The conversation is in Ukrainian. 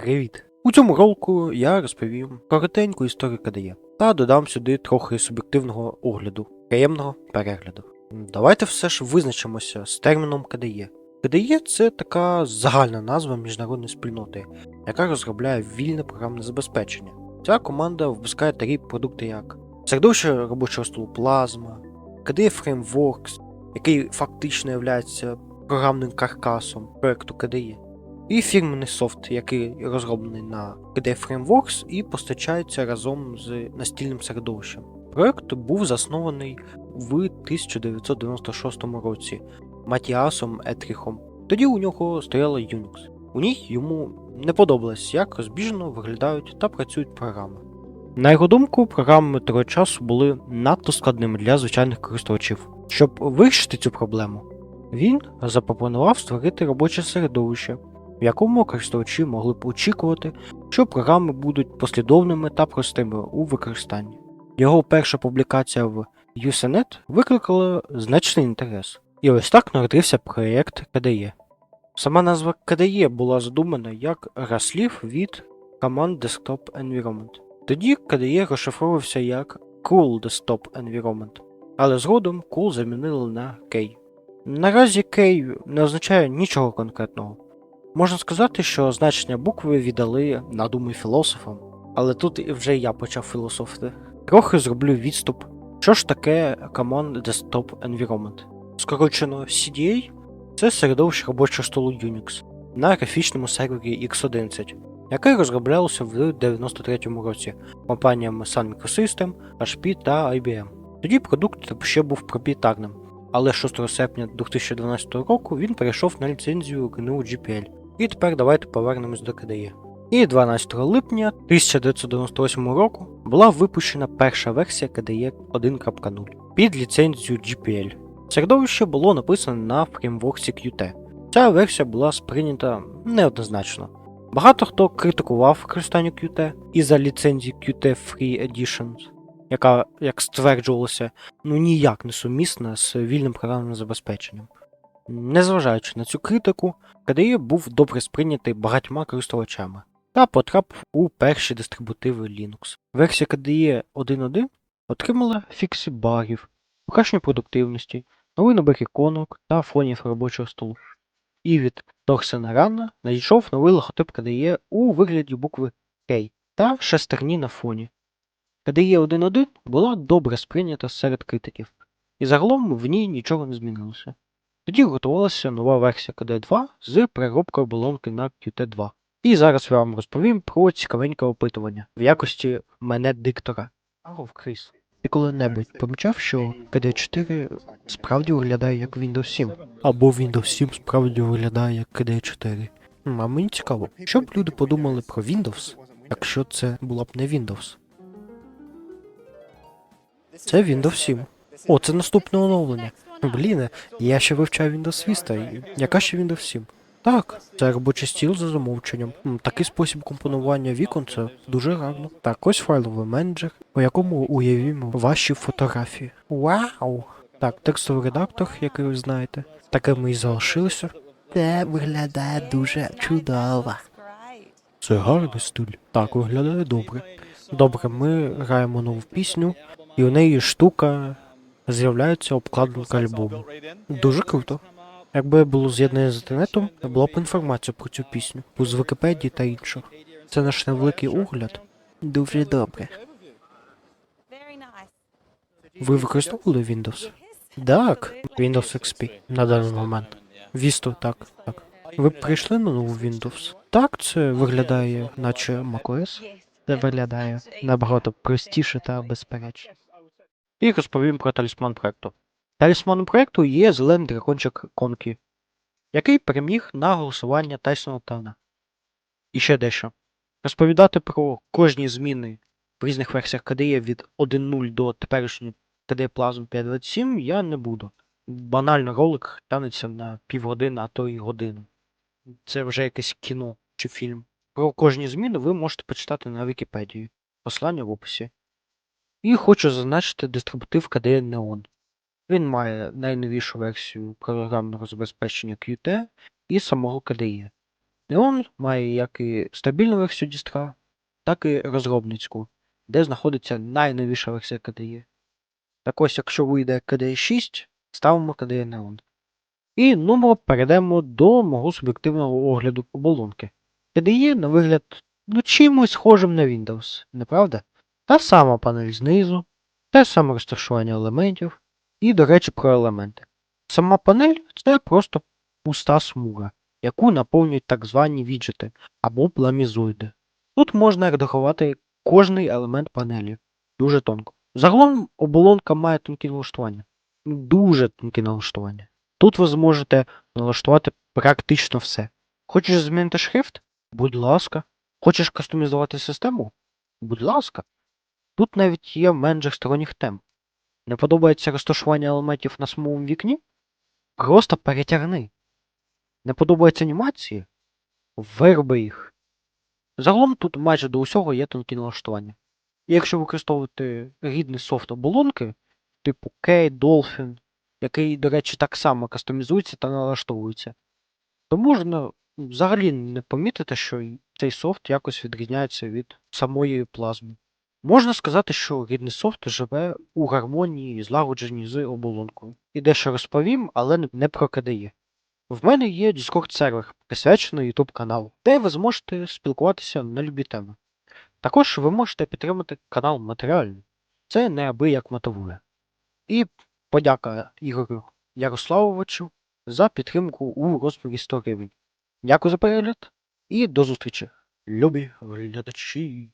Привіт! У цьому ролику я розповім коротеньку історію KDE та додам сюди трохи суб'єктивного огляду, приємного перегляду. Давайте все ж визначимося з терміном KDE. KDE – це така загальна назва міжнародної спільноти, яка розробляє вільне програмне забезпечення. Ця команда випускає такі продукти, як середовище робочого столу Plasma, KDE Frameworks, який фактично є програмним каркасом проекту KDE і фірменний софт, який розроблений на KDE Frameworks і постачається разом з настільним середовищем. Проект був заснований в 1996 році Матіасом Етріхом. Тоді у нього стояла Unix. У ній йому не подобалось, як розбіжно виглядають та працюють програми. На його думку, програми того часу були надто складними для звичайних користувачів. Щоб вирішити цю проблему, він запропонував створити робоче середовище, якому користувачі могли б очікувати, що програми будуть послідовними та простими у використанні. Його перша публікація в Usenet викликала значний інтерес, і ось так народився проєкт KDE. Сама назва KDE була задумана як розслів від Command Desktop Environment. Тоді KDE розшифровувався як Cool Desktop Environment, але згодом Cool замінили на K. Наразі K не означає нічого конкретного. Можна сказати, що значення букви віддали на думи філософам, але тут вже я почав філософити. Трохи зроблю відступ. Що ж таке Command Desktop Environment? Скорочено CDA це середовище робочого столу Unix на графічному сервері X11, яке розроблялося в 93-му році компаніями Sun Microsystem, HP та IBM. Тоді продукт ще був проприєтарним, але 6 серпня 2012 року він перейшов на ліцензію GNU GPL. І тепер давайте повернемось до KDE. І 12 липня 1998 року була випущена перша версія KDE 1.0 під ліцензією GPL. Середовище було написане на фреймворці Qt. Ця версія була сприйнята неоднозначно. Багато хто критикував використання Qt із-за ліцензії Qt Free Editions, яка, як стверджувалося, ну ніяк не сумісна з вільним програмним забезпеченням. Незважаючи на цю критику, KDE був добре сприйнятий багатьма користувачами та потрапив у перші дистрибутиви Linux. Версія KDE 1.1 отримала фікси багів, покращення продуктивності, новий набір іконок та фонів робочого столу. І від Торсена Рана надійшов новий логотип KDE у вигляді букви K та шестерні на фоні. KDE 1.1 була добре сприйнята серед критиків, і загалом в ній нічого не змінилося. Тоді готувалася нова версія KD2 з переробкою оболонки на Qt2. І зараз я вам розповім про цікавеньке опитування в якості мене диктора. Агов Крис. Ти коли-небудь помічав, що KD4 справді виглядає як Windows 7? Або Windows 7 справді виглядає як KD4? А мені цікаво, що б люди подумали про Windows, якщо це була б не Windows? Це Windows 7. О, це наступне оновлення. Блін, я ще вивчаю Windows Vista. Яка ще Windows 7? Так, це робочий стіл за замовченням. Такий спосіб компонування вікон це дуже гарно. Так, ось файловий менеджер, у якому уявімо ваші фотографії. Вау! Так, текстовий редактор, який ви знаєте. Таким і залишилося. Це виглядає дуже чудово. Це гарний стиль. Так, виглядає добре. Добре, ми граємо нову пісню, і у неї штука з'являється обкладинка альбому. Дуже круто. Якби було з'єднання з інтернетом, була б інформація про цю пісню з Вікіпедії та інших. Це наш невеликий огляд. Дуже добре. Ви використовували Windows? Так, Windows XP на даний момент. Vista, так, так. Ви б прийшли на нову Windows? Так, це виглядає, наче macOS. Це виглядає набагато простіше та безперечно. І розповім про талісман проекту. Талісманом проекту є зелений дракончик Конкі, який переміг на голосування Тайсона Тана. І ще дещо. Розповідати про кожні зміни в різних версіях KDE від 1.0 до теперішньої KDE Plasma 5.27 я не буду. Банально ролик тянеться на півгодини, а то й годину. Це вже якесь кіно чи фільм. Про кожні зміни ви можете почитати на Вікіпедії. Послання в описі. І хочу зазначити дистрибутив KDE Neon. Він має найновішу версію програмного забезпечення Qt і самого KDE. Neon має як і стабільну версію дістра, так і розробницьку, де знаходиться найновіша версія KDE. Так ось, якщо вийде KDE 6, ставимо KDE Neon. І ну перейдемо до мого суб'єктивного огляду оболонки. KDE на вигляд ну, чимось схожим на Windows, не правда? Та сама панель знизу, те саме розташування елементів, і, до речі, про елементи. Сама панель це просто пуста смуга, яку наповнюють так звані віджити або пламізоїди. Тут можна редагувати кожний елемент панелі дуже тонко. Загалом оболонка має тонкі налаштування. Дуже тонкі налаштування. Тут ви зможете налаштувати практично все. Хочеш змінити шрифт? Будь ласка. Хочеш кастомізувати систему? Будь ласка. Тут навіть є менеджер сторонніх тем. Не подобається розташування елементів на самому вікні? Просто перетягни. Не подобаються анімації? Вироби їх. Загалом тут майже до усього є тонкі налаштування. І якщо використовувати рідний софт оболонки, типу Key, Dolphin, який, до речі, так само кастомізується та налаштовується, то можна взагалі не помітити, що цей софт якось відрізняється від самої плазми. Можна сказати, що рідний софт живе у гармонії злагодженні з оболонкою. І дещо розповім, але не- про KDE. В мене є Discord сервер, присвячений YouTube каналу, де ви зможете спілкуватися на любі теми. Також ви можете підтримати канал матеріально. Це неабияк мотивує. І подяка Ігорю Ярославовичу за підтримку у розмірі 100 гривень. Дякую за перегляд і до зустрічі, любі глядачі.